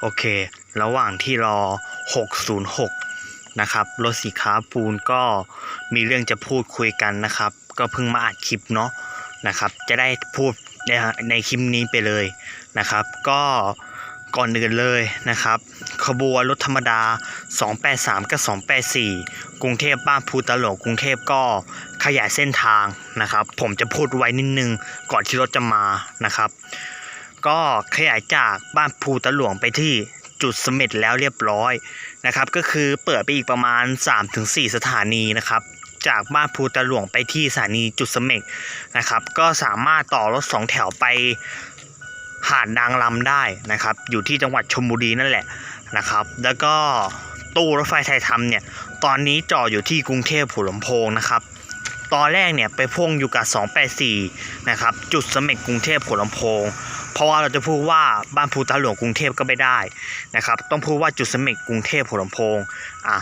โอเค ระหว่างที่รอ 606 นะครับ รถสีขาปูนก็มีเรื่องจะพูดคุยกันนะครับ ก็เพิ่งมาอัดคลิปเนาะนะครับ จะได้พูดในในคลิปนี้ไปเลยนะครับ ก็ก่อนอื่นเลยนะครับ ขบวนรถธรรมดา 283 กับ 284 กรุงเทพบ้านภูตะโหลกกรุงเทพก็ขยายเส้นทางนะครับ ผมจะพูดไว้นิดนึงก่อนที่รถจะมานะครับ ก็ขยายจากบ้านภูตะหลวงไปที่จุดสม็ดแล้วเรียบร้อยนะครับ ก็คือเปิดไปอีกประมาณ 3-4 สถานีนะครับ จากบ้านภูตะหลวงไปที่สถานีจุดสม็ดนะครับ ก็สามารถต่อรถสองแถวไปหาดนางลำได้นะครับ อยู่ที่จังหวัดชลบุรีนั่นแหละนะครับ แล้วก็ตู้รถไฟไทยทำเนี่ยตอนนี้จอดอยู่ที่กรุงเทพหัวลำโพงนะครับตอนแรกเนี่ยไปพ่วงอยู่กับ 284 นะครับ จุดสม็ดกรุงเทพหัวลำโพง เพราะว่าเราจะพูดว่าบ้านภูตาหลวงกรุงเทพก็ไม่ได้นะครับ ต้องพูดว่าจุดเสม็ดกรุงเทพหัวลำโพงอะ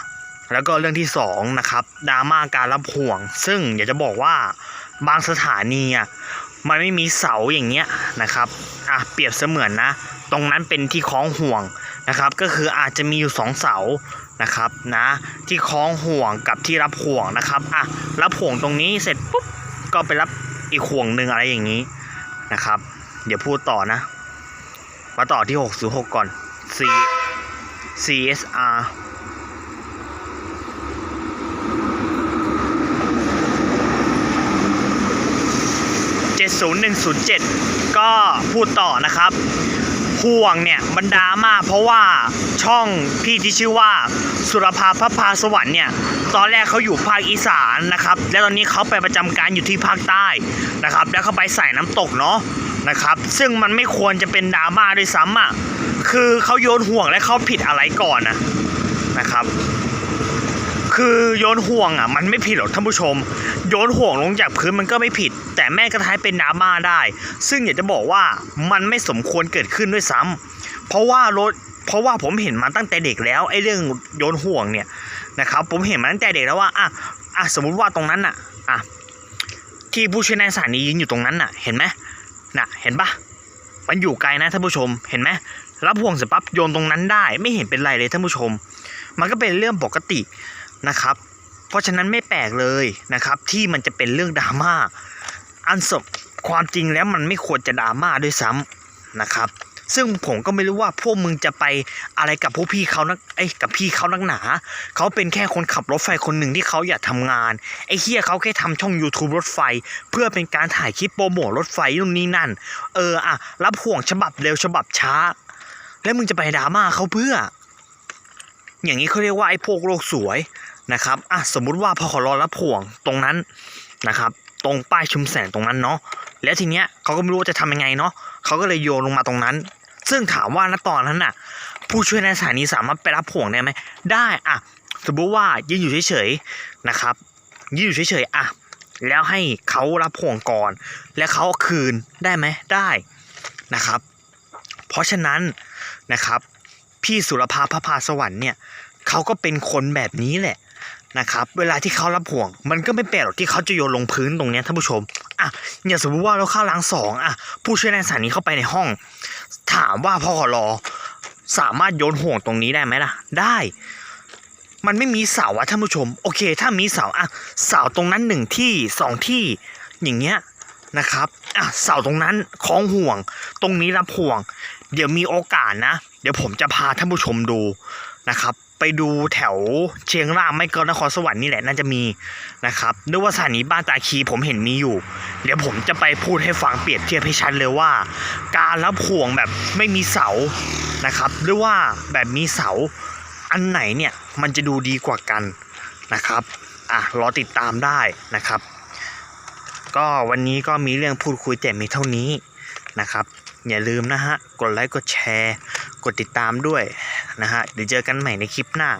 แล้วก็เรื่องที่สองนะครับดราม่าการรับห่วง ซึ่งอยากจะบอกว่าบางสถานีอะมันไม่มีเสาอย่างเงี้ยนะครับอะเปรียบเสมือนนะ ตรงนั้นเป็นที่คล้องห่วงนะครับ ก็คืออาจจะมีอยู่สองเสานะครับนะที่คล้องห่วงกับที่รับห่วงนะครับอะรับห่วงตรงนี้เสร็จปุ๊บก็ไปรับอีกห่วงหนึ่งอะไรอย่างนี้นะครับ เดี๋ยวพูดต่อนะ มาต่อที่ 606 ก่อน C CSR 70107 ก็พูดต่อนะครับ ห่วงเนี่ยบรรดามากเพราะว่าช่องพี่ที่ชื่อว่า สุรภาพระพาสวรรค์เนี่ยตอนแรกเขาอยู่ภาคอีสานนะครับ แล้วตอนนี้เขาไปประจำการอยู่ที่ภาคใต้นะครับ แล้วเขาไปใส่น้ำตกเนาะ นะครับ ซึ่งมันไม่ควรจะเป็นดราม่าด้วยซ้ำอะคือเขาโยนห่วงและเขาผิดอะไรก่อนนะนะครับ คือโยนห่วงอะ มันไม่ผิดหรอกท่านผู้ชม โยนห่วงลงจากพื้นมันก็ไม่ผิด แต่แม่กระท้ายเป็นดราม่าได้ ซึ่งอยากจะบอกว่ามันไม่สมควรเกิดขึ้นด้วยซ้ำเพราะว่ารถเพราะว่าผมเห็นมาตั้งแต่เด็กแล้วไอ้เรื่องโยนห่วงเนี่ยนะครับ ผมเห็นมาตั้งแต่เด็กแล้วว่าอะอะสมมุติว่าตรงนั้นอะอะที่ผู้ช่วยนายสถานียืนอยู่ตรงนั้นน่ะ เห็นไหม น่ะ เห็นปะมันอยู่ไกลนะท่านผู้ชม เห็นไหมรับห่วงเสร็จปั๊บโยนตรงนั้นได้ ไม่เห็นเป็นไรเลยท่านผู้ชม มันก็เป็นเรื่องปกตินะครับ เพราะฉะนั้นไม่แปลกเลยนะครับ ที่มันจะเป็นเรื่องดราม่าอันสบความจริงแล้วมันไม่ควรจะดราม่าด้วยซ้ำนะครับ ซึ่งผมก็ไม่รู้ว่าพวกมึงจะไปอะไรกับพวกพี่เขานักไอ้กับพี่เขานักหนาเขาเป็นแค่คนขับรถไฟคนหนึ่งที่เขาอยากทำงานไอ้เฮียเขาแค่ทำช่อง YouTube รถไฟ เพื่อเป็นการถ่ายคลิปโปรโมทรถไฟนู่นนี่นั่น เอออะรับห่วงฉบับเร็วฉบับช้า แล้วมึงจะไปดราม่าเขาเพื่อ อย่างนี้เขาเรียกว่าไอ้พวกโลกสวยนะครับอะสมมุติว่าพอขอรอรับห่วงตรงนั้นนะครับ ตรงป้ายชุมแสงตรงนั้นเนาะแล้วทีเนี้ยเขาก็ไม่รู้ว่าจะทำยังไงเนาะเขาก็เลยโยนลงมาตรงนั้น ซึ่งถามว่าณตอนนั้นน่ะ ผู้ช่วยในสถานีสามารถไปรับห่วงได้ไหมได้อะสมมติว่ายืนอยู่เฉยๆนะครับ ยืนอยู่เฉยๆอะแล้วให้เขารับห่วงก่อน แล้วเขาเอาคืนได้ไหมได้นะครับ เพราะฉะนั้นนะครับ พี่สุรภาพระพาสวรรค์เนี่ยเขาก็เป็นคนแบบนี้แหละ นะครับเวลาที่เขารับห่วง มันก็ไม่แปลกหรอกที่เขาจะโยนลงพื้นตรงนี้ท่านผู้ชมอะอย่าสมมติว่าเราเข้าล้างสองอะผู้ช่วยในสถานีเข้าไปในห้อง ถามว่าพ่อรอสามารถโยนห่วงตรงนี้ได้ไหมล่ะ ได้ มันไม่มีเสาอะท่านผู้ชม โอเค ถ้ามีเสาอะเสาตรงนั้นหนึ่งที่สองที่อย่างเงี้ยนะครับอะเสาตรงนั้นคล้องห่วง ตรงนี้รับห่วง เดี๋ยวมีโอกาสนะ เดี๋ยวผมจะพาท่านผู้ชมดูนะครับ ไปดูแถวเชียงรางไม่ก็นครสวรรค์นี่แหละน่าจะมีนะครับนึกว่าสถานีบ้านตาคีผมเห็นมีอยู่ เดี๋ยวผมจะไปพูดให้ฟังเปรียบเทียบให้ชัดเลยว่า การรับห่วงแบบไม่มีเสานะครับหรือว่าแบบมีเสาอันไหนเนี่ยมันจะดูดีกว่ากันนะครับอะรอติดตามได้นะครับ ก็วันนี้ก็มีเรื่องพูดคุยแต่มีเท่านี้นะครับ อย่าลืมนะฮะ กดไลค์กดแชร์ กดติดตามด้วย นะฮะเดี๋ยวเจอกันใหม่ในคลิปหน้า